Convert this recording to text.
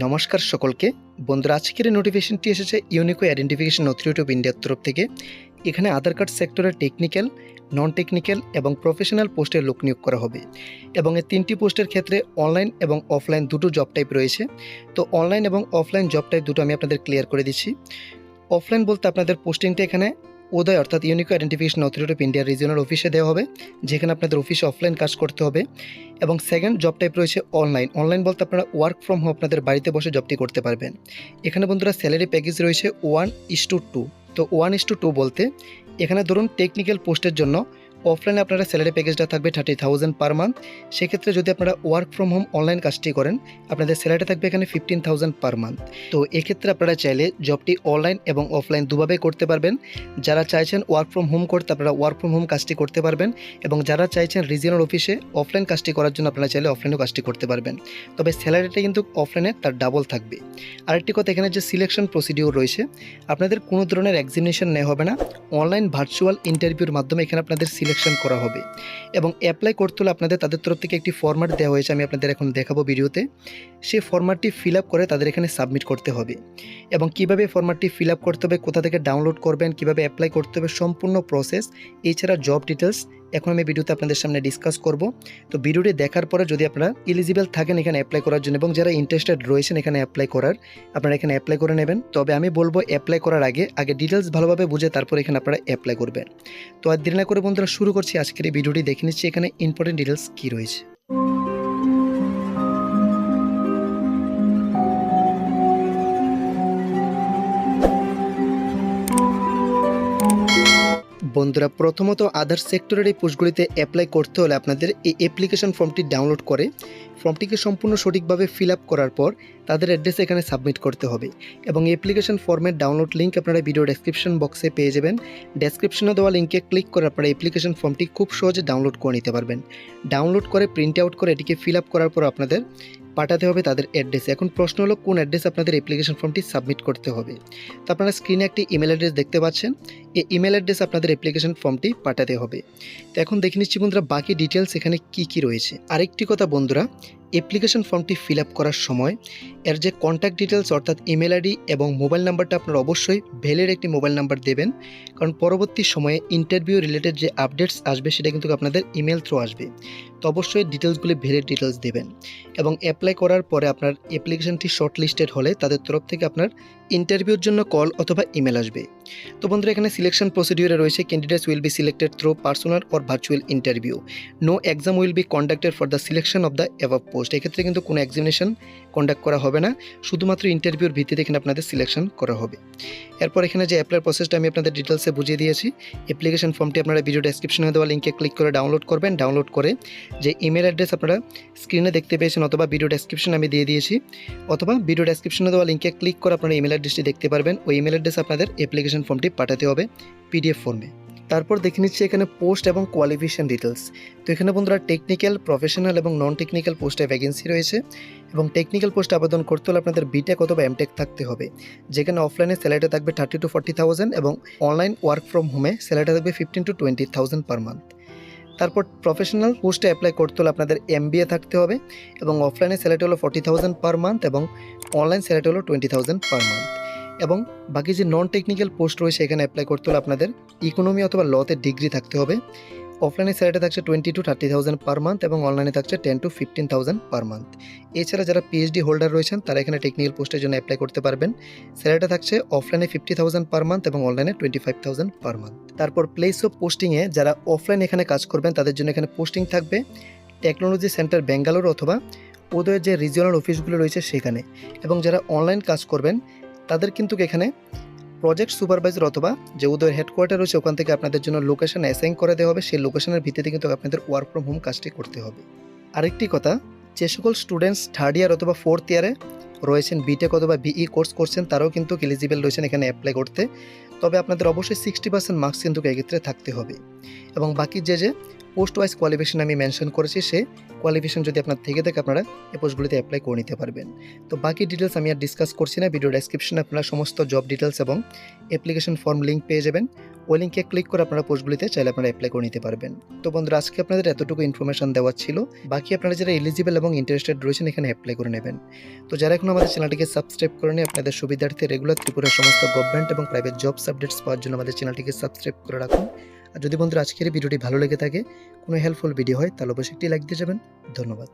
নমস্কার সকলকে। বন্ধুরা, আজকের নোটিফিকেশনটি এসেছে ইউনিকো আইডেন্টিফিকেশন অথরিটি অফ ইন্ডিয়ার তরফ থেকে। এখানে আধার কার্ড সেক্টরের টেকনিক্যাল নন টেকনিক্যাল এবং প্রফেশনাল পোস্টের লোক নিয়োগ করা হবে। এবং এই তিনটি পোস্টের ক্ষেত্রে অনলাইন এবং অফলাইন দুটো জব টাইপ রয়েছে। তো অনলাইন এবং অফলাইন জব টাইপ দুটো আমি আপনাদের ক্লিয়ার করে দিচ্ছি। অফলাইন বলতে আপনাদের পোস্টিংটা এখানে উদয় অর্থাৎ unique identification authority of India regional অফিসে দেওয়া হবে, যেখানে আপনাদের অফিসে অফলাইন কাজ করতে হবে। এবং সেকেন্ড জব টাইপ রয়েছে অনলাইন অনলাইন বলতে আপনারা ওয়ার্ক ফ্রম হোম আপনাদের বাড়িতে বসে জবটি করতে পারবেন। এখানে বন্ধুরা স্যালারি প্যাকেজ রয়েছে ওয়ান ইস টু টু তো ওয়ান ইস টু টু বলতে, এখানে ধরুন টেকনিক্যাল পোস্টের জন্য অফলাইনে আপনারা স্যালারি প্যাকেজটা থাকবে থার্টি থাউজেন্ড পার মান্থ সেক্ষেত্রে যদি আপনারা ওয়ার্ক ফ্রম হোম অনলাইন কাজটি করেন, আপনাদের স্যালারিটা থাকবে এখানে ফিফটিন থাউজেন্ড পার মান্থ তো এক্ষেত্রে আপনারা চাইলে জবটি অনলাইন এবং অফলাইন দুভাবে করতে পারবেন। যারা চাইছেন ওয়ার্ক ফ্রম হোম করতে, আপনারা ওয়ার্ক ফ্রম হোম কাজটি করতে পারবেন। এবং যারা চাইছেন রিজিয়নাল অফিসে অফলাইন কাজটি করার জন্য, আপনারা চাইলে অফলাইনেও কাজটি করতে পারবেন। তবে স্যালারিটা কিন্তু অফলাইনে তার ডাবল থাকবে। আরেকটি কথা, এখানে যে সিলেকশন প্রসিডিওর রয়েছে, আপনাদের কোনো ধরনের এক্সামিনেশন নেওয়া হবে না। অনলাইন ভার্চুয়াল ইন্টারভিউর মাধ্যমে এখানে আপনাদের করা হবে। এবং অ্যাপ্লাই করতে হলে আপনাদের, তাদের তরফ থেকে একটি ফর্ম্যাট দেওয়া হয়েছে, আমি আপনাদের এখন দেখাবো ভিডিওতে। সেই ফর্ম্যাটটি ফিল করে তাদের এখানে সাবমিট করতে হবে। এবং কীভাবে ফর্ম্যাটটি ফিল করতে হবে, কোথা থেকে ডাউনলোড করবেন, কীভাবে অ্যাপ্লাই করতে হবে, সম্পূর্ণ প্রসেস এছাড়া জব ডিটেলস এখন আমি ভিডিওতে আপনাদের সামনে ডিসকাস করব। তো ভিডিওটি দেখার পরে যদি আপনারা এলিজিবল থাকেন এখানে অ্যাপ্লাই করার জন্য এবং যারা ইন্টারেস্টেড রয়েছেন এখানে অ্যাপ্লাই করার, আপনারা এখানে অ্যাপ্লাই করে নেবেন। তবে আমি বলব অ্যাপ্লাই করার আগে আগে ডিটেলস ভালোভাবে বুঝে তারপর এখানে আপনারা অ্যাপ্লাই করবেন। তো আর দেরি না করে বন্ধুরা শুরু করছি। আজকের এই ভিডিওটি দেখে নিচ্ছি এখানে ইম্পর্টেন্ট ডিটেলস কী রয়েছে। বন্ধুরা, প্রথমত আধার সেক্টরের এই পোস্টগুলিতে অ্যাপ্লাই করতে হলে আপনাদের এই অ্যাপ্লিকেশন ফর্মটি ডাউনলোড করে ফর্মটিকে সম্পূর্ণ সঠিকভাবে ফিল আপ করার পর তাদের অ্যাড্রেস এখানে সাবমিট করতে হবে এবং অ্যাপ্লিকেশন ফর্মের ডাউনলোড লিঙ্ক আপনারা ভিডিও ডেসক্রিপশন বক্সে পেয়ে যাবেন। ডেসক্রিপশনে দেওয়া লিঙ্কে ক্লিক করে আপনারা অ্যাপ্লিকেশন ফর্মটি খুব সহজে ডাউনলোড করে নিতে পারবেন। ডাউনলোড করে প্রিন্ট আউট করে এটিকে ফিল আপ করার পর আপনাদের পাঠাতে হবে তাদের অ্যাড্রেসে এখন প্রশ্ন হলো, কোন অ্যাড্রেসে আপনাদের অ্যাপ্লিকেশন ফর্মটি সাবমিট করতে হবে? তো আপনারা স্ক্রিনে একটি ইমেল অ্যাড্রেস দেখতে পাচ্ছেন। এই ইমেল অ্যাড্রেস আপনাদের অ্যাপ্লিকেশন ফর্মটি পাঠাতে হবে। তো এখন দেখে নিচ্ছি বন্ধুরা, বাকি ডিটেলস এখানে কি কি রয়েছে? আরেকটি কথা বন্ধুরা অ্যাপ্লিকেশন ফর্মটি ফিল আপ করার সময় এর যে কন্ট্যাক্ট ডিটেলস অর্থাৎ ইমেল আইডি এবং মোবাইল নাম্বারটা আপনারা অবশ্যই ভ্যালিড একটি মোবাইল নাম্বার দেবেন। কারণ পরবর্তী সময়ে ইন্টারভিউ রিলেটেড যে আপডেটস আসবে, সেটা কিন্তু আপনাদের ইমেল থ্রু আসবে। তো অবশ্যই ডিটেলসগুলি ভ্যালিড ডিটেলস দেবেন এবং অ্যাপ্লাই করার পরে আপনার অ্যাপ্লিকেশনটি শর্ট লিস্টেড হলে তাদের তরফ থেকে আপনার ইন্টারভিউর জন্য কল অথবা ইমেল আসবে। তো বন্ধুরা, এখানে সিলেকশন প্রসিডিউরে রয়েছে candidates will be selected through personal or virtual interview no exam will be conducted for the selection of the above post এক্ষেত্রে কিন্তু কোনো এক্সামিনেশন কন্ডাক্ট করা হবে না। শুধুমাত্র ইন্টারভিউর ভিত্তিতে এখানে আপনাদের সিলেকশন করা হবে। এরপর এখানে যে অ্যাপ্লাই প্রসেসটা আমি আপনাদের ডিটেলসে বুঝিয়ে দিয়েছি অ্যাপ্লিকেশন ফর্মটি আপনারা ভিডিও ডেসক্রিপশনে দেওয়া লিঙ্কে ক্লিক করে ডাউনলোড করবেন। ডাউনলোড করে যে ইমেল অ্যাড্রেস আপনারা স্ক্রিনে দেখতে পেয়েছেন অথবা ভিডিও ডেসক্রিপশন আমি দিয়ে দিয়েছি, অথবা ভিডিও ডেসক্রিপশনে দেওয়া লিঙ্কে ক্লিক করে আপনারা ইমেল অ্যাড্রেসটি দেখতে পারবেন। ওই ইমেল অ্যাড্রেস আপনাদের অ্যাপ্লিকেশন ফর্মটি পাঠাতে হবে পিডিএফ ফর্মে তারপর দেখে নিচ্ছি এখানে পোস্ট এবং কোয়ালিফিকেশান ডিটেলস তো এখানে বন্ধুরা টেকনিক্যাল প্রফেশনাল এবং নন টেকনিক্যাল পোস্টে ভ্যাকেন্সি রয়েছে এবং টেকনিক্যাল পোস্টে আবেদন করতে হলে আপনাদের বিটেক অথবা এমটেক থাকতে হবে। যেখানে অফলাইনে স্যালারিটা থাকবে থার্টি টু ফর্টি থাউজেন্ড এবং অনলাইন ওয়ার্ক ফ্রম হোমে স্যালারিটা থাকবে fifteen to twenty thousand per month তারপর প্রফেশনাল পোস্টে অ্যাপ্লাই করতে হলে আপনাদের এমবিএ থাকতে হবে এবং অফলাইনে স্যালারি হলো ফর্টি থাউজেন্ড পার মান্থ এবং অনলাইন স্যালারি হলো টোয়েন্টি থাউজেন্ড পার মান্থ এবং বাকি যে নন টেকনিক্যাল পোস্ট রয়েছে এখানে অ্যাপ্লাই করতে হলে আপনাদের ইকোনমি অথবা লতে ডিগ্রি থাকতে হবে। অফলাইনে স্যালারিটা থাকছে twenty to thirty thousand per month এবং অনলাইনে থাকছে ten to fifteen thousand per month এছাড়া যারা পিএইচডি হোল্ডার রয়েছেন, তারা এখানে টেকনিক্যাল পোস্টের জন্য অ্যাপ্লাই করতে পারবেন। স্যালারিটা থাকছে অফলাইনে ফিফটি থাউজেন্ড পার মান্থ এবং অনলাইনে twenty five thousand per month তারপর প্লেস অফ পোস্টিংয়ে যারা অফলাইন এখানে কাজ করবেন, তাদের জন্য এখানে পোস্টিং থাকবে। টেকনোলজি সেন্টার ব্যাঙ্গালোর অথবা ওদের যে রিজিওনাল অফিসগুলো রয়েছে সেখানে। এবং যারা অনলাইন কাজ করবেন তাদের কিন্তু এখানে প্রজেক্ট সুপারভাইজার অথবা যে উদয়ের হেডকোয়ার্টার রয়েছে, ওখান থেকে আপনাদের জন্য লোকেশন অ্যাসাইন করে দেওয়া হবে। সেই লোকেশনের ভিত্তিতে কিন্তু আপনাদের ওয়ার্ক ফ্রম হোম কাজটি করতে হবে। আরেকটি কথা, যে সকল স্টুডেন্টস থার্ড ইয়ার অথবা ফোর্থ ইয়ারে রয়েছেন বিটেক অথবা বিই কোর্স করছেন, তারাও কিন্তু এলিজিবল রয়েছেন এখানে অ্যাপ্লাই করতে। তবে আপনাদের অবশ্যই সিক্সটি পার্সেন্ট মার্কস কিন্তু এক্ষেত্রে থাকতে হবে। এবং বাকি যে যে পোস্ট ওয়াইজ কোয়ালিফিকেশন আমি মেনশন করেছি, সে কোয়ালিফিকেশন যদি আপনার থেকে থাকে, আপনারা এই পোস্টগুলিতে অ্যাপ্লাই করে নিতে পারবেন। তো বাকি ডিটেলস আমি আর ডিসকাস করছি না ভিডিও ডেসক্রিপশনে আপনারা সমস্ত জব ডিটেলস এবং অ্যাপ্লিকেশন ফর্ম লিঙ্ক পেয়ে যাবেন। ওই লিঙ্কে ক্লিক করে আপনারা পোস্টগুলিতে চাইলে আপনারা অ্যাপ্লাই করে নিতে পারবেন। তো বন্ধুরা, আজকে আপনাদের এতটুকু ইনফরমেশন দেওয়া ছিল। বাকি আপনারা যারা এলিজিবল এবং ইন্টারেস্টেড রয়েছেন, এখানে অ্যাপ্লাই করে নেবেন। তো যারা এখন আমাদের চ্যানেলটিকে সাবস্ক্রাইব করেনি আপনাদের সুবিধার্থে রেগুলার ত্রিপুরার সমস্ত গভর্নমেন্ট এবং প্রাইভেট জবস আপডেটস পাওয়ার জন্য আমাদের চ্যানেলটিকে সাবস্ক্রাইব করে রাখুন। আর যদি বন্ধুরা আজকের ভিডিওটি ভালো লেগে থাকে, কোনো হেল্পফুল ভিডিও হয়, তাহলে অবশ্যই একটি লাইক দিয়ে যাবেন। ধন্যবাদ।